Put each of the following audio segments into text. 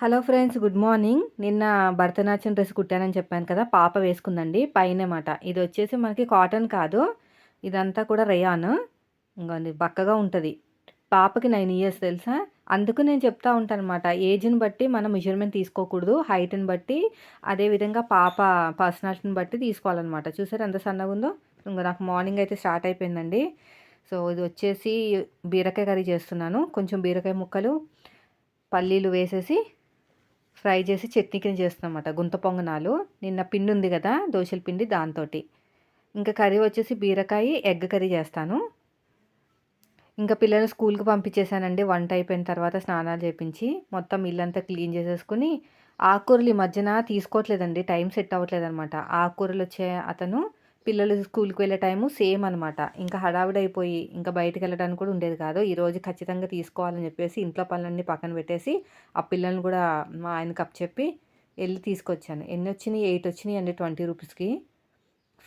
Hello friends good morning. నిన్న Bharatanatyam dress కుట్టానని చెప్పాను కదా పాప వేసుకుందండి పైన మాట. ఇది వచ్చేసి మనకి కాటన్ కాదు ఇదంతా కూడా రయాన్. ఇంకోండి బక్కగా ఉంటుంది. పాపకి నైన్ ఇయర్స్ తెలుసా? అందుకు నేను చెప్తా ఉంటాను అనమాట ఏజ్ని బట్టి మనం మెజర్మెంట్ తీసుకోకూడదు హైట్ని బట్టి అదేవిధంగా పాప పర్సనాలిటీని బట్టి తీసుకోవాలన్నమాట. చూసారు ఎంత సన్నగా ఉందో? ఇంకా నాకు మార్నింగ్ అయితే స్టార్ట్ అయిపోయిందండి. సో ఇది వచ్చేసి బీరకాయ కర్రీ చేస్తున్నాను కొంచెం బీరకాయ ముక్కలు పల్లీలు వేసేసి ఫ్రై చేసి చట్నీ కింద చేస్తామన్నమాట గుంత పొంగనాలు. నిన్న పిండి ఉంది కదా దోశల పిండి దాంతో ఇంకా కర్రీ వచ్చేసి బీరకాయ ఎగ్ కర్రీ చేస్తాను. ఇంకా పిల్లలు స్కూల్కి పంపించేశానండి. వంట అయిపోయిన తర్వాత స్నానాలు చేపించి మొత్తం ఇల్లంతా క్లీన్ చేసేసుకుని ఆకుకూరలు ఈ మధ్యన తీసుకోవట్లేదండి. టైం సెట్ అవ్వట్లేదు అనమాట ఆకుకూరలు వచ్చే అతను పిల్లలు స్కూల్కి వెళ్ళే టైము సేమ్ అనమాట ఇంకా హడావిడైపోయి ఇంకా బయటకు వెళ్ళడానికి కూడా ఉండేది కాదు. ఈరోజు ఖచ్చితంగా తీసుకోవాలని చెప్పేసి ఇంట్లో పనులన్నీ పక్కన పెట్టేసి ఆ పిల్లల్ని కూడా మా ఆయనకి అప్ చెప్పి వెళ్ళి తీసుకొచ్చాను. ఎన్ని వచ్చినాయి ఎయిట్ వచ్చినాయి అండి ట్వంటీ రూపీస్కి.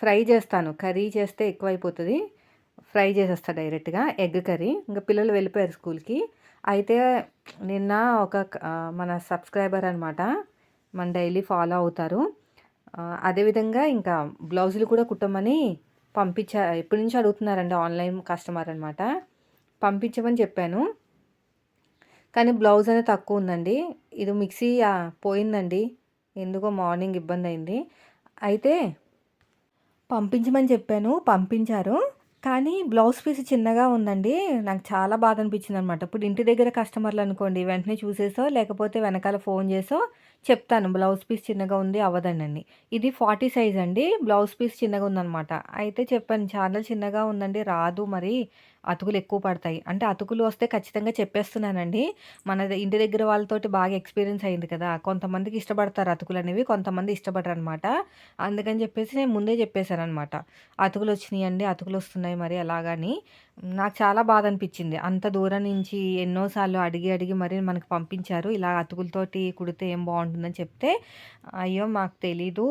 ఫ్రై చేస్తాను. కర్రీ చేస్తే ఎక్కువైపోతుంది. ఫ్రై చేసేస్తా డైరెక్ట్గా. Egg curry. ఇంకా పిల్లలు వెళ్ళిపోయారు స్కూల్కి. అయితే నిన్న ఒక మన సబ్స్క్రైబర్ అనమాట మన డైలీ ఫాలో అవుతారు. అదేవిధంగా ఇంకా బ్లౌజులు కూడా కుట్టమని పంపించా ఎప్పటి నుంచి అడుగుతున్నారండి ఆన్లైన్ కస్టమర్ అనమాట పంపించమని చెప్పాను. కానీ బ్లౌజ్ అనేది తక్కువ ఉందండి. ఇది మిక్సీ పోయిందండి. ఎందుకో మార్నింగ్ ఇబ్బంది అయింది. అయితే పంపించమని చెప్పాను. పంపించారు. కానీ బ్లౌజ్ పీస్ చిన్నగా ఉందండి. నాకు చాలా బాధ అనిపించింది అనమాట ఇప్పుడు ఇంటి దగ్గర కస్టమర్లు అనుకోండి వెంటనే చూసేసో లేకపోతే వెనకాల ఫోన్ చేసో చెప్తాను బ్లౌజ్ పీస్ చిన్నగా ఉంది అవ్వదండి ఇది ఫార్టీ సైజ్ అండి. బ్లౌజ్ పీస్ చిన్నగా ఉందనమాట. అయితే చెప్పాను చాలా చిన్నగా ఉందండి? రాదు మరి. అతుకులు ఎక్కువ పడతాయి. అంటే అతుకులు వస్తే ఖచ్చితంగా చెప్పేస్తున్నానండి. మన ఇంటి దగ్గర వాళ్ళతోటి బాగా ఎక్స్పీరియన్స్ అయింది కదా. కొంతమందికి ఇష్టపడతారు అతుకులు అనేవి కొంతమంది ఇష్టపడరు అనమాట అందుకని చెప్పేసి నేను ముందే చెప్పేశాను అనమాట అతుకులు వచ్చినాయి అండి అతుకులు వస్తున్నాయి మరి అలాగని. నాకు చాలా బాధ అనిపించింది. అంత దూరం నుంచి ఎన్నోసార్లు అడిగి అడిగి మరి మనకు పంపించారు. ఇలా అతుకులతోటి కుడితే ఏం బాగుంటుందని చెప్తే అయ్యో మాకు తెలీదు.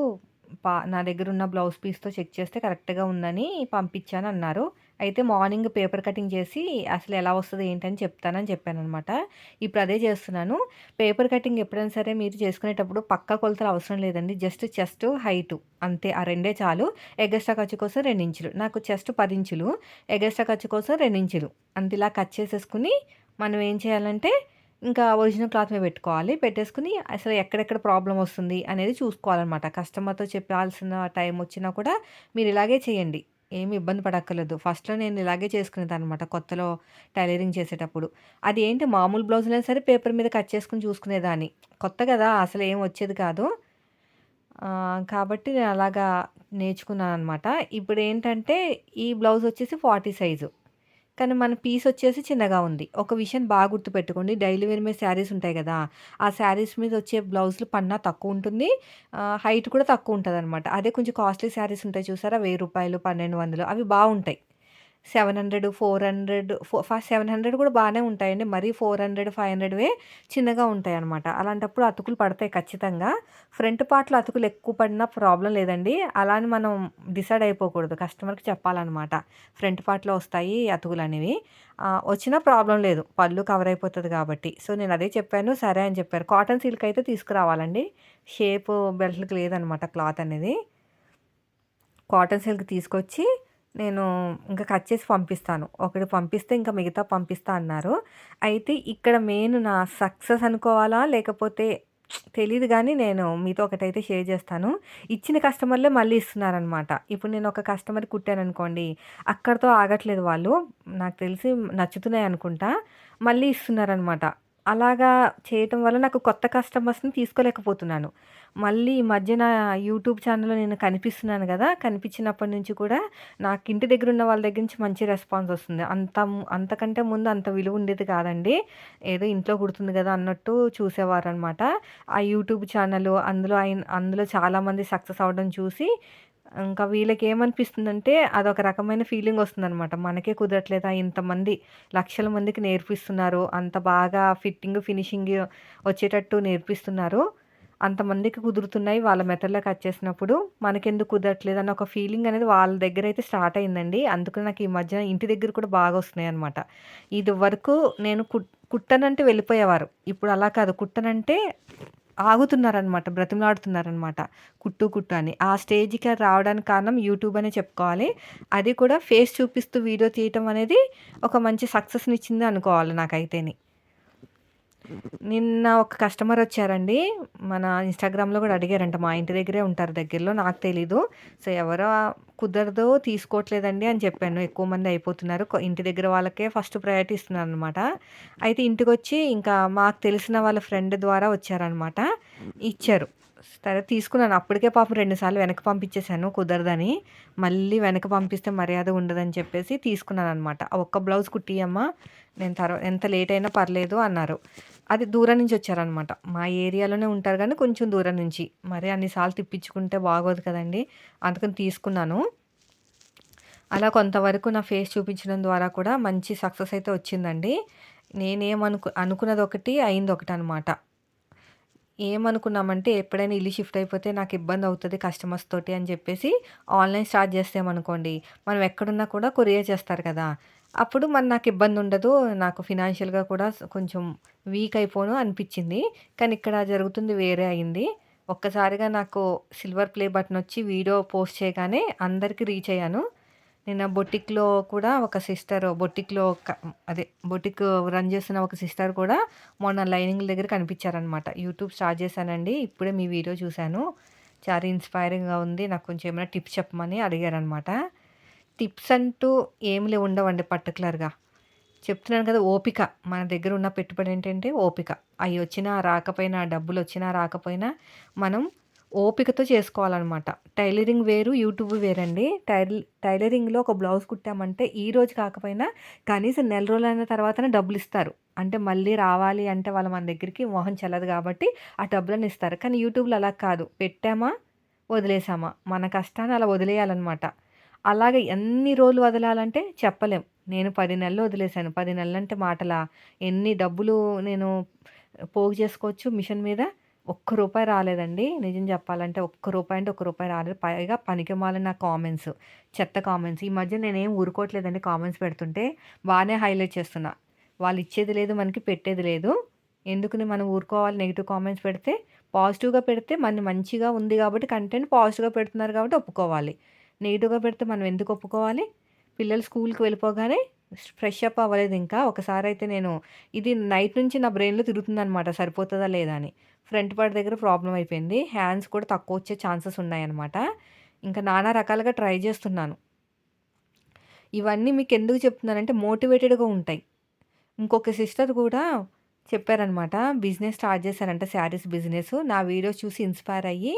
పా నా దగ్గర ఉన్న బ్లౌజ్ పీస్తో చెక్ చేస్తే కరెక్ట్గా ఉందని పంపించాను అన్నారు అయితే మార్నింగ్ పేపర్ కటింగ్ చేసి అసలు ఎలా వస్తుంది ఏంటని చెప్తానని చెప్పాను అనమాట ఇప్పుడు అదే చేస్తున్నాను. పేపర్ కటింగ్ ఎప్పుడైనా సరే మీరు చేసుకునేటప్పుడు పక్క కొలతలు అవసరం లేదండి. జస్ట్ చెస్ట్ హైటు అంతే. ఆ రెండే చాలు. ఎగస్ట్రా ఖర్చు కోసం రెండు ఇంచులు. నాకు చెస్ట్ పది ఇంచులు. ఎగస్ట్రా ఖర్చు కోసం రెండు ఇంచులు. అంత ఇలా కట్ చేసేసుకుని మనం ఏం చేయాలంటే ఇంకా ఒరిజినల్ క్లాత్ మీద పెట్టుకోవాలి. పెట్టేసుకుని అసలు ఎక్కడెక్కడ ప్రాబ్లం వస్తుంది అనేది చూసుకోవాలన్నమాట కస్టమర్తో చెప్పాల్సిన టైం వచ్చినా కూడా మీరు ఇలాగే చేయండి. ఏమి ఇబ్బంది పడక్కర్లేదు. ఫస్ట్లో నేను ఇలాగే చేసుకునేది అనమాట కొత్తలో టైలరింగ్ చేసేటప్పుడు. అది ఏంటి మామూలు బ్లౌజులైనా సరే పేపర్ మీద కట్ చేసుకుని చూసుకునేదాన్ని. కొత్త కదా అసలు ఏం వచ్చేది కాదు. కాబట్టి నేను అలాగా నేర్చుకున్నాను అనమాట ఇప్పుడు ఏంటంటే ఈ బ్లౌజ్ వచ్చేసి ఫార్టీ సైజు. కానీ మన పీస్ వచ్చేసి చిన్నగా ఉంది. ఒక విషయం బాగా గుర్తుపెట్టుకోండి. డైలీ వేర్ మీద శారీస్ ఉంటాయి కదా ఆ శారీస్ మీద వచ్చే బ్లౌజులు పన్నా తక్కువ ఉంటుంది. హైట్ కూడా తక్కువ ఉంటుంది అనమాట అదే కొంచెం కాస్ట్లీ శారీస్ ఉంటాయి చూసారా? వెయ్యి రూపాయలు పన్నెండు వందలు అవి బాగుంటాయి. Seven hundred four hundred first seven hundred కూడా బాగానే ఉంటాయండి. మరీ ఫోర్ హండ్రెడ్ ఫైవ్ హండ్రెడ్వే చిన్నగా ఉంటాయి అనమాట అలాంటప్పుడు అతుకులు పడతాయి ఖచ్చితంగా. ఫ్రంట్ పార్ట్లో అతుకులు ఎక్కువ పడినా ప్రాబ్లం లేదండి. అలా అని మనం డిసైడ్ అయిపోకూడదు. కస్టమర్కి చెప్పాలన్నమాట. ఫ్రంట్ పార్ట్లో వస్తాయి అతుకులు అనేవి. వచ్చినా ప్రాబ్లం లేదు. పళ్ళు కవర్ అయిపోతుంది కాబట్టి. సో నేను అదే చెప్పాను. సరే అని చెప్పారు. కాటన్ సిల్క్ అయితే తీసుకురావాలండి. షేప్ బెల్ట్కి లేదనమాట క్లాత్ అనేది. కాటన్ సిల్క్ తీసుకొచ్చి నేను ఇంకా కట్ చేసి పంపిస్తాను. ఒకటి పంపిస్తే ఇంకా మిగతా పంపిస్తా అన్నారు. అయితే ఇక్కడ మెయిన్ నా సక్సెస్ అనుకోవాలా? లేకపోతే తెలియదు కానీ నేను మీతో ఒకటైతే షేర్ చేస్తాను. ఇచ్చిన కస్టమర్లే మళ్ళీ ఇస్తున్నారనమాట ఇప్పుడు నేను ఒక కస్టమర్ కుట్టాను అనుకోండి అక్కడితో ఆగట్లేదు వాళ్ళు. నాకు తెలిసి నచ్చుతున్నాయి అనుకుంటా మళ్ళీ ఇస్తున్నారనమాట అలాగా చేయటం వల్ల నాకు కొత్త కస్టమర్స్ని తీసుకోలేకపోతున్నాను. మళ్ళీ ఈ మధ్యన యూట్యూబ్ ఛానల్లో నేను కనిపిస్తున్నాను కదా కనిపించినప్పటి నుంచి కూడా నాకు ఇంటి దగ్గర ఉన్న వాళ్ళ దగ్గర నుంచి మంచి రెస్పాన్స్ వస్తుంది. అంత అంతకంటే ముందు అంత విలువ ఉండేది కాదండి. ఏదో ఇంట్లో కుడుతుంది కదా అన్నట్టు చూసేవారు అనమాట ఆ యూట్యూబ్ ఛానల్ అందులో అయిన అందులో చాలామంది సక్సెస్ అవ్వడం చూసి ఇంకా వీళ్ళకి ఏమనిపిస్తుందంటే అదొక రకమైన ఫీలింగ్ వస్తుందనమాట మనకే కుదరట్లేదా ఇంతమంది లక్షల మందికి నేర్పిస్తున్నారు అంత బాగా ఫిట్టింగ్ ఫినిషింగ్ వచ్చేటట్టు నేర్పిస్తున్నారు అంతమందికి కుదురుతున్నాయి వాళ్ళ మెథడ్‌లో కట్ చేసినప్పుడు మనకెందుకు కుదరట్లేదు అన్న ఒక ఫీలింగ్ అనేది వాళ్ళ దగ్గర అయితే స్టార్ట్ అయిందండి. అందుకని నాకు ఈ మధ్య ఇంటి దగ్గర కూడా బాగా వస్తున్నాయి అనమాట ఇదివరకు నేను కుట్ కుట్టనంటే వెళ్ళిపోయేవారు. ఇప్పుడు అలా కాదు. కుట్టనంటే ఆగుతున్నారనమాట. బ్రతిమలాడుతున్నారనమాట. కుట్టు, కుట్టు అని. ఆ స్టేజ్‌కి రావడానికి కారణం యూట్యూబ్ అనే చెప్పుకోవాలి. అది కూడా ఫేస్ చూపిస్తూ వీడియో తీయటం అనేది ఒక మంచి సక్సెస్ని ఇచ్చింది అనుకోవాలి నాకైతేని. నిన్న ఒక కస్టమర్ వచ్చారండి. మన ఇన్‌స్టాగ్రామ్‌లో కూడా అడిగారంట. మా ఇంటి దగ్గరే ఉంటారు దగ్గరలో. నాకు తెలీదు. సో, ఎవరో కుదరదు తీసుకోవట్లేదండి అని చెప్పాను. ఎక్కువ మంది అయిపోతున్నారు. ఇంటి దగ్గర వాళ్ళకే ఫస్ట్ ప్రయారిటీ ఇస్తున్నాననమాట. అయితే ఇంటికొచ్చి ఇంకా మాకు తెలిసిన వాళ్ళ ఫ్రెండ్ ద్వారా వచ్చారనమాట. ఇచ్చారు. సరే తీసుకున్నాను. అప్పటికే పాపం 2 సార్లు వెనక్కి పంపించేశాను కుదరదని. మళ్ళీ వెనక పంపిస్తే మర్యాద ఉండదని చెప్పేసి తీసుకున్నాననమాట. "ఆ ఒక్క బ్లౌజ్ కుట్టియమ్మ నేను తర్వాత ఎంత లేట్ అయినా పర్లేదు" అన్నారు. అది దూరం నుంచి వచ్చారనమాట. మా ఏరియాలోనే ఉంటారు కానీ కొంచెం దూరం నుంచి. మరి అన్ని సార్లు తిప్పించుకుంటే బాగోదు కదండి అందుకని తీసుకున్నాను. అలా కొంతవరకు నా ఫేస్ చూపించడం ద్వారా కూడా మంచి సక్సెస్ అయితే వచ్చిందండి. నేనేమనుకు అనుకున్నది ఒకటి అయింది ఒకటి అనమాట ఏమనుకున్నామంటే ఎప్పుడైనా ఇల్లు షిఫ్ట్ అయిపోతే నాకు ఇబ్బంది అవుతుంది కస్టమర్స్ తోటి అని చెప్పేసి ఆన్‌లైన్ స్టార్ట్ చేస్తామనుకోండి మనం ఎక్కడున్నా కూడా కొరియర్ చేస్తారు కదా! అప్పుడు మరి నాకు ఇబ్బంది ఉండదు. నాకు ఫినాన్షియల్‌గా కూడా కొంచెం వీక్ అయిపోను అనిపించింది. కానీ ఇక్కడ జరుగుతుంది వేరే అయింది. ఒక్కసారిగా నాకు సిల్వర్ ప్లే బటన్ వచ్చి వీడియో పోస్ట్ చేయగానే అందరికి రీచ్ అయ్యాను. నిన్న బొటిక్‌లో కూడా ఒక సిస్టర్ బొటిక్‌లో అదే బొటిక్ రన్ చేస్తున్న ఒక సిస్టర్ కూడా మొన్న లైనింగ్ దగ్గర కనిపించారనమాట. యూట్యూబ్ స్టార్ట్ చేశానండి. ఇప్పుడే మీ వీడియో చూశాను. చాలా ఇన్‌స్పైరింగ్‌గా ఉంది. నాకు కొంచెం ఏమైనా టిప్స్ చెప్పమని అడిగారనమాట. టిప్స్ అంటూ ఏమి లేవు ఉండవండి పర్టికులర్గా చెప్తున్నాను కదా! ఓపిక. మన దగ్గర ఉన్న పెట్టుబడి ఏంటంటే ఓపిక. అవి వచ్చినా రాకపోయినా డబ్బులు వచ్చినా రాకపోయినా మనం ఓపికతో చేసుకోవాలనమాట. టైలరింగ్ వేరు, యూట్యూబ్ వేరండి. టైల్ టైలరింగ్‌లో ఒక బ్లౌజ్ కుట్టామంటే ఈరోజు కాకపోయినా కనీసం నెల రోజులైన తర్వాతనే డబ్బులు ఇస్తారు అంటే మళ్ళీ రావాలి అంటే వాళ్ళు మన దగ్గరికి మొహం చెల్లదు కాబట్టి ఆ డబ్బులను ఇస్తారు. కానీ యూట్యూబ్‌లో అలా కాదు. పెట్టామా, వదిలేసామా. మన కష్టాన్ని అలా వదిలేయాలనమాట. అలాగే ఎన్ని రోజులు వదలాలంటే చెప్పలేం. నేను పది నెలలు వదిలేసాను. 10 నెలలంటే మాటలా? ఎన్ని డబ్బులు నేను పోగు చేసుకోవచ్చు మిషన్ మీద. ఒక్క రూపాయి రాలేదండి. నిజం చెప్పాలంటే ఒక్క రూపాయి అంటే ఒక్క రూపాయి రాలేదు. పైగా పనికిమాలిన కామెంట్స్, చెత్త కామెంట్స్. ఈ మధ్య నేనేం ఊరుకోవట్లేదండి కామెంట్స్ పెడుతుంటే. బాగానే హైలైట్ చేస్తున్నా. వాళ్ళు ఇచ్చేది లేదు, మనకి పెట్టేది లేదు. ఎందుకని మనం ఊరుకోవాలి నెగిటివ్ కామెంట్స్ పెడితే? పాజిటివ్‌గా పెడితే మన మంచిగా ఉంది కాబట్టి కంటెంట్ పాజిటివ్‌గా పెడుతున్నారు కాబట్టి ఒప్పుకోవాలి. నెగిటివ్గా పెడితే మనం ఎందుకు ఒప్పుకోవాలి? పిల్లలు స్కూల్‌కి వెళ్ళిపోగానే ఫ్రెష్ అప్ అవ్వలేదు ఇంకా. ఒకసారి అయితే నేను ఇది నైట్ నుంచి నా బ్రెయిన్‌లో తిరుగుతుందనమాట సరిపోతుందా లేదా అని. ఫ్రంట్ పార్ట్ దగ్గర ప్రాబ్లం అయిపోయింది. హ్యాండ్స్ కూడా తక్కువ వచ్చే ఛాన్సెస్ ఉన్నాయన్నమాట. ఇంకా నానా రకాలుగా ట్రై చేస్తున్నాను. ఇవన్నీ మీకు ఎందుకు చెప్తున్నానంటే మోటివేటెడ్‌గా ఉంటాయి. ఇంకొక సిస్టర్ కూడా చెప్పారనమాట. బిజినెస్ స్టార్ట్ చేశారంట శారీస్ బిజినెస్. నా వీడియోస్ చూసి ఇన్‌స్పైర్ అయ్యి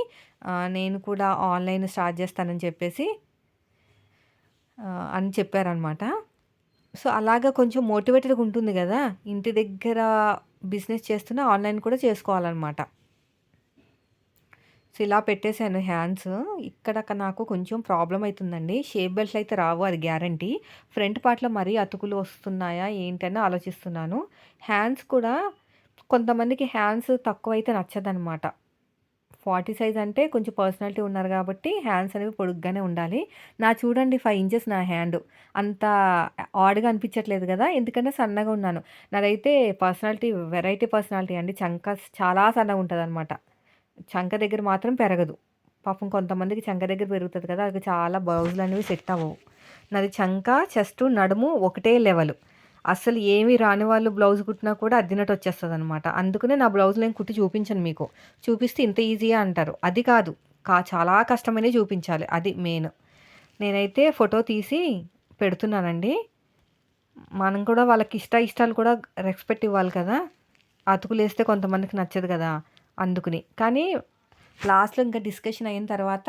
నేను కూడా ఆన్‌లైన్ స్టార్ట్ చేస్తానని చెప్పేసి అని చెప్పారనమాట. సో, అలాగా కొంచెం మోటివేటెడ్‌గా ఉంటుంది కదా ఇంటి దగ్గర బిజినెస్ చేస్తున్నా ఆన్‌లైన్ కూడా చేసుకోవాలనమాట. సో, ఇలా పెట్టేశాను హ్యాండ్స్. ఇక్కడ నాకు కొంచెం ప్రాబ్లం అవుతుందండి షేప్ బెల్ట్‌లు అయితే రావు అది గ్యారంటీ. ఫ్రంట్ పార్ట్‌లో మరీ అతుకులు వస్తున్నాయా ఏంటని ఆలోచిస్తున్నాను. హ్యాండ్స్ కూడా కొంతమందికి హ్యాండ్స్ తక్కువ అయితే నచ్చదనమాట. 40 సైజ్ అంటే కొంచెం పర్సనాలిటీ ఉన్నారు కాబట్టి హ్యాండ్స్ అనేవి పొడుగ్గానే ఉండాలి. నా చూడండి ఫైవ్ ఇంచెస్ నా హ్యాండ్. అంత ఆడ్‌గా అనిపించట్లేదు కదా ఎందుకంటే సన్నగా ఉన్నాను. నాదైతే పర్సనాలిటీ వెరైటీ పర్సనాలిటీ అండి. చంక చాలా సన్నగా ఉంటదనమాట. చంక దగ్గర మాత్రం పెరగదు. పాపం కొంతమందికి చంక దగ్గర పెరుగుతుంది కదా! అది చాలా బ్లౌజులు అనేవి సెట్ అవ్వవు. నాది చంక, చెస్ట్ నడుము ఒకటే లెవెల్. అసలు ఏమి రాని వాళ్ళు బ్లౌజ్ కుట్టినా కూడా అద్దినట్టు అనమాట అందుకనే నా బ్లౌజ్ నేను కుట్టి చూపించను మీకు. చూపిస్తే ఇంత ఈజీగా అంటారు. అది కాదు. కా చాలా కష్టమైనవి చూపించాలి. అది మెయిన్. నేనైతే ఫోటో తీసి పెడుతున్నానండి. మనం కూడా వాళ్ళకి ఇష్ట ఇష్టాలు కూడా రెస్పెక్ట్ ఇవ్వాలి కదా! అతుకులేస్తే కొంతమందికి నచ్చదు కదా! అందుకని. కానీ లాస్ట్‌లో ఇంకా డిస్కషన్ అయిన తర్వాత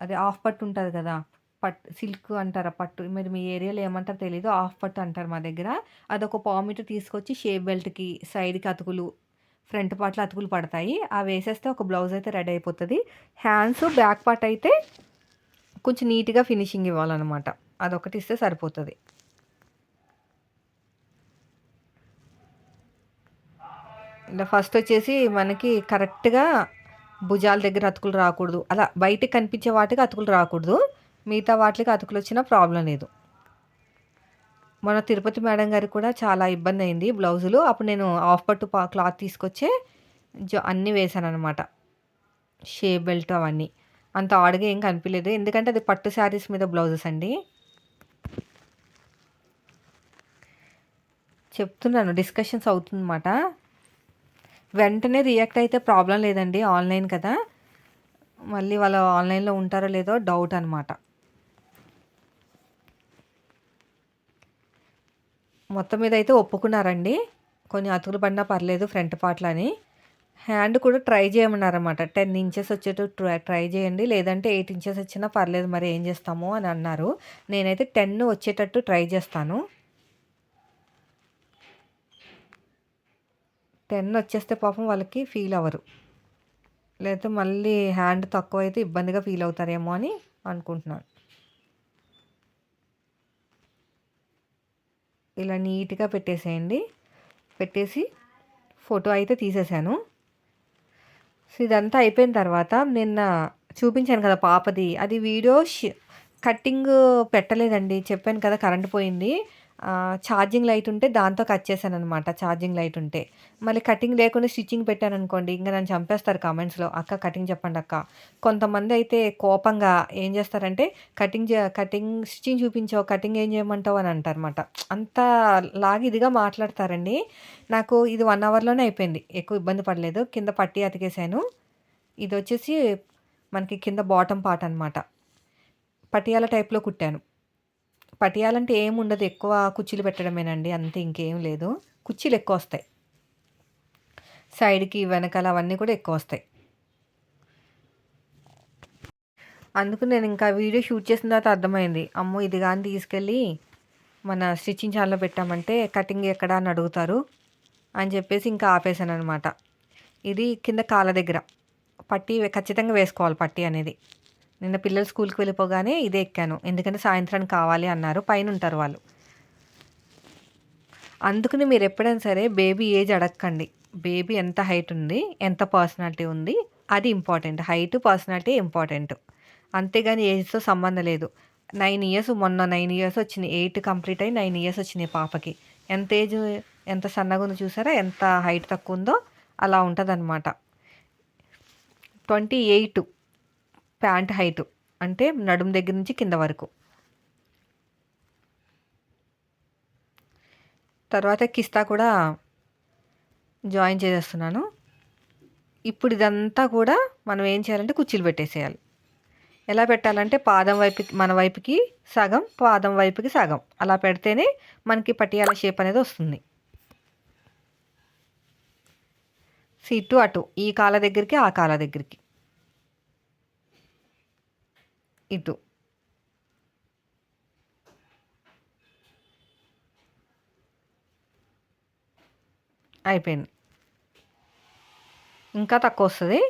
అదే ఆఫ్ పట్టు ఉంటుంది కదా! పట్ సిల్క్ అంటారా పట్టు మీరు మీ ఏరియాలో ఏమంటారో తెలీదు. హాఫ్ పట్టు అంటారు మా దగ్గర. అదొక పావు మీటర్ తీసుకొచ్చి షేప్ బెల్ట్‌కి సైడ్‌కి అతుకులు, ఫ్రంట్ పార్ట్‌లో అతుకులు పడతాయి. అవేసేస్తే ఒక బ్లౌజ్ అయితే రెడీ అయిపోతుంది హ్యాండ్స్, బ్యాక్ పార్ట్ అయితే కొంచెం నీట్‌గా ఫినిషింగ్ ఇవ్వాలన్నమాట అదొకటి ఇస్తే సరిపోతుంది ఇలా ఫస్ట్ వచ్చేసి మనకి కరెక్ట్గా భుజాల దగ్గర అతుకులు రాకూడదు అలా బయటకు కనిపించే వాటికి అతుకులు రాకూడదు మిగతా వాటికి అతుకులు వచ్చిన ప్రాబ్లం లేదు. మన తిరుపతి మేడం గారికి కూడా చాలా ఇబ్బంది అయింది బ్లౌజులు. అప్పుడు నేను ఆఫ్ పట్టు క్లాత్ తీసుకొచ్చే జో అన్నీ వేసాను అనమాట షే బెల్ట్ అవన్నీ. అంత ఆడిగా ఏం కనిపించలేదు ఎందుకంటే అది పట్టు శారీస్ మీద బ్లౌజెస్ అండి. చెప్తున్నాను డిస్కషన్స్ అవుతుందన్నమాట. వెంటనే రియాక్ట్ అయితే ప్రాబ్లం లేదండి ఆన్లైన్ కదా. మళ్ళీ వాళ్ళు ఆన్లైన్లో ఉంటారో లేదో డౌట్ అనమాట మొత్తం మీద అయితే ఒప్పుకున్నారండి. కొన్ని అతుకులు పడినా పర్లేదు ఫ్రంట్ పార్ట్లని. హ్యాండ్ కూడా ట్రై చేయమన్నారన్నమాట. టెన్ ఇంచెస్ వచ్చేటట్టు ట్రై ట్రై చేయండి. లేదంటే ఎయిట్ ఇంచెస్ వచ్చినా పర్లేదు మరి ఏం చేస్తాము అని అన్నారు. నేనైతే టెన్ వచ్చేటట్టు ట్రై చేస్తాను. టెన్ వచ్చేస్తే పాపం వాళ్ళకి ఫీల్ అవ్వరు. లేకపోతే మళ్ళీ హ్యాండ్ తక్కువ అయితే ఇబ్బందిగా ఫీల్ అవుతారేమో అని అనుకుంటున్నాను. ఇలా నీట్గా పెట్టేసేయండి. పెట్టేసి ఫోటో అయితే తీసేసాను. సో ఇదంతా అయిపోయిన తర్వాత నిన్న చూపించాను కదా పాపది. అది వీడియో కట్టింగ్ పెట్టలేదండి. చెప్పాను కదా కరెంట్ పోయింది. ఛార్జింగ్ లైట్ ఉంటే దాంతో కట్ చేశాను అనమాట ఛార్జింగ్ లైట్ ఉంటే. మళ్ళీ కటింగ్ లేకుండా స్టిచ్చింగ్ పెట్టాను అనుకోండి ఇంకా నన్ను చంపేస్తారు కామెంట్స్లో. అక్క కటింగ్ చెప్పండి అక్క. కొంతమంది అయితే కోపంగా ఏం చేస్తారంటే కటింగ్ కటింగ్ స్టిచ్చింగ్ చూపించావు కటింగ్ ఏం చేయమంటావు? అని అంటారనమాట అంత లాగి ఇదిగా మాట్లాడతారండి. నాకు ఇది వన్ అవర్లోనే అయిపోయింది. ఎక్కువ ఇబ్బంది పడలేదు. కింద పట్టి అతికేసాను ఇది వచ్చేసి మనకి కింద బాటమ్ పార్ట్ అనమాట పటియాల టైప్లో కుట్టాను. పటియాలంటే ఏముండదు ఎక్కువ కుర్చీలు పెట్టడమేనండి అంతే ఇంకేం లేదు. కుర్చీలు ఎక్కువ వస్తాయి. సైడ్కి వెనకాల అవన్నీ కూడా ఎక్కువ వస్తాయి. అందుకు నేను ఇంకా వీడియో షూట్ చేసిన తర్వాత అర్థమైంది. అమ్మో ఇది కానీ తీసుకెళ్ళి మన స్టిచ్చింగ్ ఛానల్లో పెట్టామంటే కటింగ్ ఎక్కడ అని అడుగుతారు అని చెప్పేసి ఇంకా ఆపేసాను అనమాట ఇది కింద కాళ్ళ దగ్గర. పట్టి ఖచ్చితంగా వేసుకోవాలి పట్టి అనేది. నిన్న పిల్లలు స్కూల్కి వెళ్ళిపోగానే ఇదే ఎక్కాను. ఎందుకంటే సాయంత్రానికి కావాలి అన్నారు. పైన ఉంటారు వాళ్ళు. అందుకని మీరు ఎప్పుడైనా సరే బేబీ ఏజ్ అడగకండి బేబీ ఎంత హైట్ ఉంది ఎంత పర్సనాలిటీ ఉంది అది ఇంపార్టెంట్. Height personality important. అంతేగాని ఏజ్తో సంబంధం లేదు. నైన్ ఇయర్స్ మొన్న నైన్ ఇయర్స్ వచ్చినాయి ఎయిట్ కంప్లీట్ అయ్యి నైన్ ఇయర్స్ వచ్చినాయి పాపకి. ఎంత ఏజ్ ఎంత సన్నగా ఉందో చూసారా? ఎంత హైట్ తక్కువ ఉందో అలా ఉంటుంది అనమాట ట్వంటీ ఎయిట్ ప్యాంట్ హైట్ అంటే నడుం దగ్గర నుంచి కింద వరకు. తర్వాత కిస్తా కూడా జాయిన్ చేసేస్తున్నాను. ఇప్పుడు ఇదంతా కూడా మనం ఏం చేయాలంటే కుర్చీలు పెట్టేసేయాలి. ఎలా పెట్టాలంటే పాదం వైపుకి మన వైపుకి సగం పాదం వైపుకి సగం. అలా పెడితేనే మనకి పటియాల షేప్ అనేది వస్తుంది. ఇటు అటు ఈ కాల దగ్గరికి ఆ కాల దగ్గరికి. ఇటు. అయిపోయింది. ఇంకా తక్కువ వస్తుంది.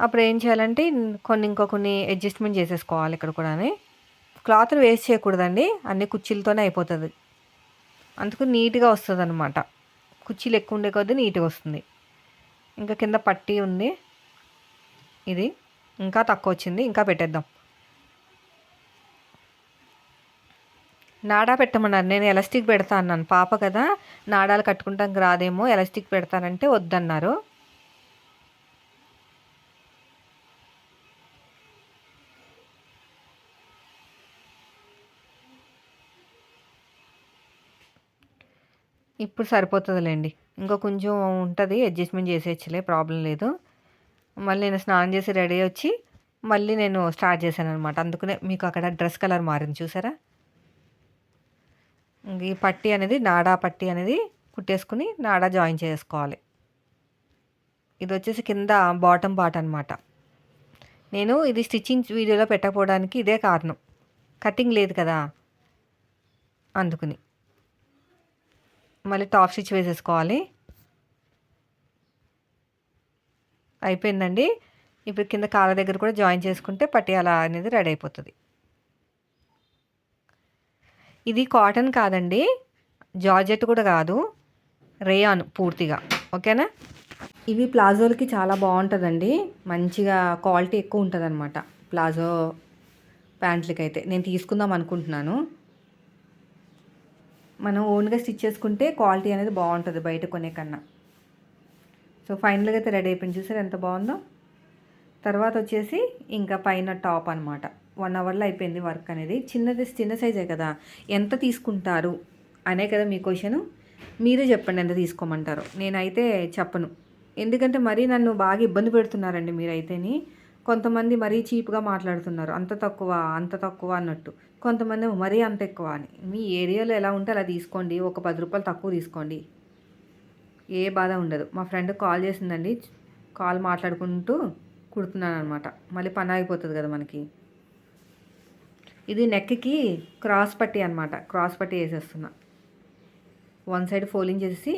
అప్పుడు ఏం చేయాలంటే కొన్ని ఇంకో కొన్ని అడ్జస్ట్మెంట్ చేసేసుకోవాలి ఇక్కడ కూడా క్లాత్ వేస్ట్ చేయకూడదండి. అన్ని కుర్చీలతోనే అయిపోతుంది. అందుకు నీట్గా వస్తుంది అనమాట కుర్చీలు ఎక్కువ ఉండే కొద్దీ నీట్గా వస్తుంది. ఇంకా కింద పట్టీ ఉంది. ఇది. ఇంకా తక్కువ వచ్చింది. ఇంకా పెట్టేద్దాం. నాడా పెట్టమన్నారు. నేను ఎలాస్టిక్ పెడతా అన్నాను. పాప కదా నాడాలు కట్టుకుంటానికి రాదేమో ఎలాస్టిక్ పెడతానంటే వద్దన్నారు. ఇప్పుడు సరిపోతుందిలేండి. ఇంకో కొంచెం ఉంటుంది అడ్జస్ట్మెంట్ చేసేయచ్చులే ప్రాబ్లం లేదు. మళ్ళీ నేను స్నానం చేసి రెడీ వచ్చి మళ్ళీ నేను స్టార్ట్ చేశాను అనమాట అందుకనే మీకు అక్కడ డ్రెస్ కలర్ మారింది చూసారా? ఈ పట్టి అనేది నాడా పట్టి అనేది కుట్టేసుకుని నాడా జాయిన్ చేసుకోవాలి. ఇది వచ్చేసి కింద బాటమ్ పార్ట్ అనమాట నేను ఇది స్టిచ్చింగ్ వీడియోలో పెట్టకపోవడానికి ఇదే కారణం. కటింగ్ లేదు కదా అందుకుని. మళ్ళీ టాప్ స్టిచ్ వేసేసుకోవాలి. అయిపోయిందండి. ఇప్పుడు కింద కాళ్ళ దగ్గర కూడా జాయిన్ చేసుకుంటే పటియాల అనేది రెడీ అయిపోతుంది. ఇది కాటన్ కాదండి. జార్జెట్ కూడా కాదు. రేయాన్ పూర్తిగా. ఓకేనా? ఇవి ప్లాజోలకి చాలా బాగుంటుందండి. మంచిగా క్వాలిటీ ఎక్కువ ఉంటుంది అనమాట ప్లాజో ప్యాంట్లకి అయితే నేను తీసుకుందాం అనుకుంటున్నాను. మనం ఓన్గా స్టిచ్ చేసుకుంటే క్వాలిటీ అనేది బాగుంటుంది బయట కొనే కన్నా. సో ఫైనల్గా అయితే రెడీ అయిపోయింది. చూసారు ఎంత బాగుందో? తర్వాత వచ్చేసి ఇంకా పైన టాప్ అనమాట వన్ అవర్లో అయిపోయింది వర్క్ అనేది. చిన్నది చిన్న సైజే కదా. ఎంత తీసుకుంటారు అనే కదా మీ క్వశ్చన్ మీరే చెప్పండి ఎంత తీసుకోమంటారు. నేనైతే చెప్పను. ఎందుకంటే మరీ నన్ను బాగా ఇబ్బంది పెడుతున్నారండి మీరైతేని. కొంతమంది మరీ చీప్గా మాట్లాడుతున్నారు. అంత తక్కువ అంత తక్కువ అన్నట్టు. కొంతమంది మరీ అంత ఎక్కువ అని. మీ ఏరియాలో ఎలా ఉంటే అలా తీసుకోండి. ఒక పది రూపాయలు తక్కువ తీసుకోండి. ఏ బాధ ఉండదు. మా ఫ్రెండ్ కాల్ చేసిందండి. కాల్ మాట్లాడుకుంటూ కుడుతున్నాను అనమాట మళ్ళీ పని ఆగిపోతుంది కదా మనకి. ఇది నెక్కి క్రాస్ పట్టి అనమాట క్రాస్ పట్టి వేసేస్తున్నా. వన్ సైడ్ ఫోలింగ్ చేసి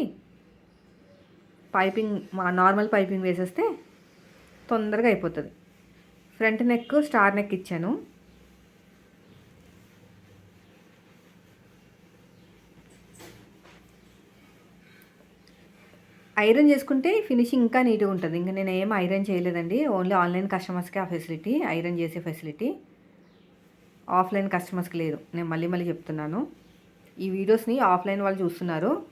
పైపింగ్ మా నార్మల్ పైపింగ్ వేసేస్తే తొందరగా అయిపోతుంది. ఫ్రంట్ నెక్ స్టార్ నెక్ ఇచ్చాను. ఐరన్ చేసుకుంటే ఫినిషింగ్ ఇంకా నీట్గా ఉంటుంది. ఇంకా నేను ఏం ఐరన్ చేయలేదండి. ఓన్లీ ఆన్లైన్ కస్టమర్స్కి ఆ ఫెసిలిటీ ఐరన్ చేసే ఫెసిలిటీ. ఆఫ్లైన్ కస్టమర్స్కి లేదు. నేను మళ్ళీ మళ్ళీ చెప్తున్నాను. ఈ వీడియోస్ని ఆఫ్లైన్ వాళ్ళు చూస్తున్నారు.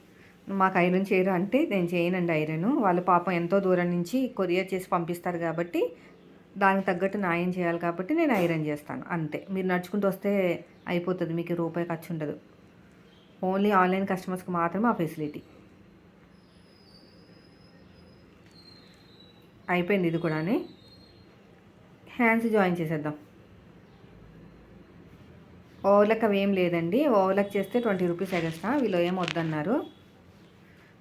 మాకు ఐరన్ చేయరు అంటే నేను చేయనండి ఐరన్. వాళ్ళ పాపం ఎంతో దూరం నుంచి కొరియర్ చేసి పంపిస్తారు కాబట్టి దానికి తగ్గట్టు న్యాయం చేయాలి కాబట్టి నేను ఐరన్ చేస్తాను. అంతే. మీరు నడుచుకుంటూ వస్తే అయిపోతుంది. మీకు రూపాయి ఖర్చు ఉండదు. ఓన్లీ ఆన్లైన్ కస్టమర్స్కి మాత్రమే ఆ ఫెసిలిటీ. అయిపోయింది ఇది కూడా హ్యాండ్స్ జాయిన్ చేసేద్దాం. ఓవర్లకు అవి ఏం లేదండి. ఓవర్లకు చేస్తే ట్వంటీ రూపీస్ ఎగస్ట్రా. వీళ్ళు ఏం వద్దన్నారు.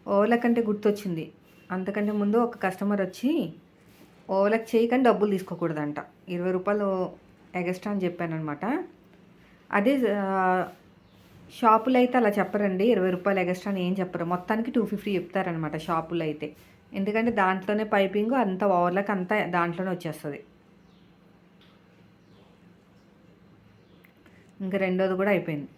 ఓవర్లకు అంటే గుర్తొచ్చింది. అంతకంటే ముందు ఒక కస్టమర్ వచ్చి ఓవర్లకు చేయకని డబ్బులు తీసుకోకూడదంట. ఇరవై రూపాయలు ఎగస్ట్రా అని చెప్పాను అనమాట అదే షాపులు అయితే అలా చెప్పరండి. ఇరవై రూపాయలు ఎగస్ట్రా అని ఏం చెప్పరు. మొత్తానికి టూ ఫిఫ్టీ చెప్తారనమాట షాపులో అయితే. ఎందుకంటే దాంట్లోనే పైపింగ్ అంత ఓవర్లకు అంతా దాంట్లోనే వచ్చేస్తుంది. ఇంకా రెండోది కూడా అయిపోయింది.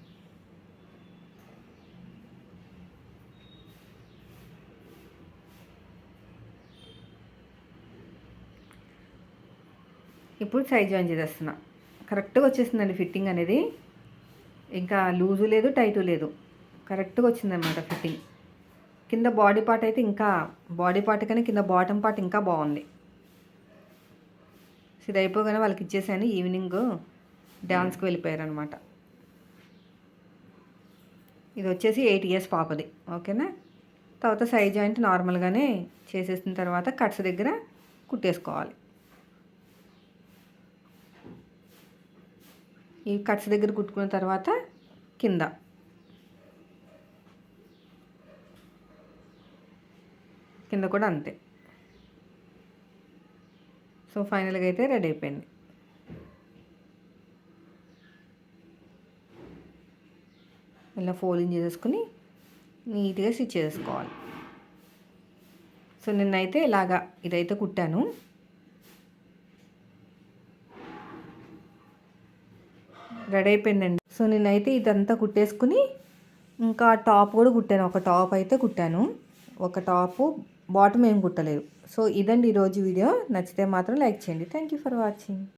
ఇప్పుడు సైజ్ జాయిన్ చేసేస్తున్నా. కరెక్ట్గా వచ్చేసిందండి ఫిట్టింగ్ అనేది. ఇంకా లూజు లేదు టైటు లేదు. కరెక్ట్గా వచ్చిందనమాట ఫిట్టింగ్. కింద బాడీ పార్ట్ అయితే ఇంకా బాడీ పార్ట్ కానీ కింద బాటమ్ పార్ట్ ఇంకా బాగుంది. ఇది అయిపోగానే వాళ్ళకి ఇచ్చేసాను ఈవినింగ్. డ్యాన్స్కి వెళ్ళిపోయారు అనమాట ఇది వచ్చేసి ఎయిట్ ఇయర్స్ పాపది ఓకేనా? తర్వాత సైజ్ జాయింట్ నార్మల్గానే చేసేసిన తర్వాత కట్స్ దగ్గర కుట్టేసుకోవాలి. ఈ కట్స్ దగ్గర కుట్టుకున్న తర్వాత కింద. కింద కూడా అంతే. సో ఫైనల్గా అయితే రెడీ అయిపోయింది. ఇలా ఫోల్డింగ్ చేసేసుకుని నీట్గా స్టిచ్ చేసుకోవాలి. సో నిన్నైతే ఇలాగా ఇదైతే కుట్టాను. రెడీ అయిపోయిందండి. సో నేనైతే ఇదంతా కుట్టేసుకుని ఇంకా టాప్ కూడా కుట్టాను. ఒక టాప్ అయితే కుట్టాను. ఒక టాపు బాటమ్ ఏం కుట్టలేదు. సో ఇదండి ఈరోజు వీడియో. నచ్చితే మాత్రం లైక్ చేయండి. Thank you for watching.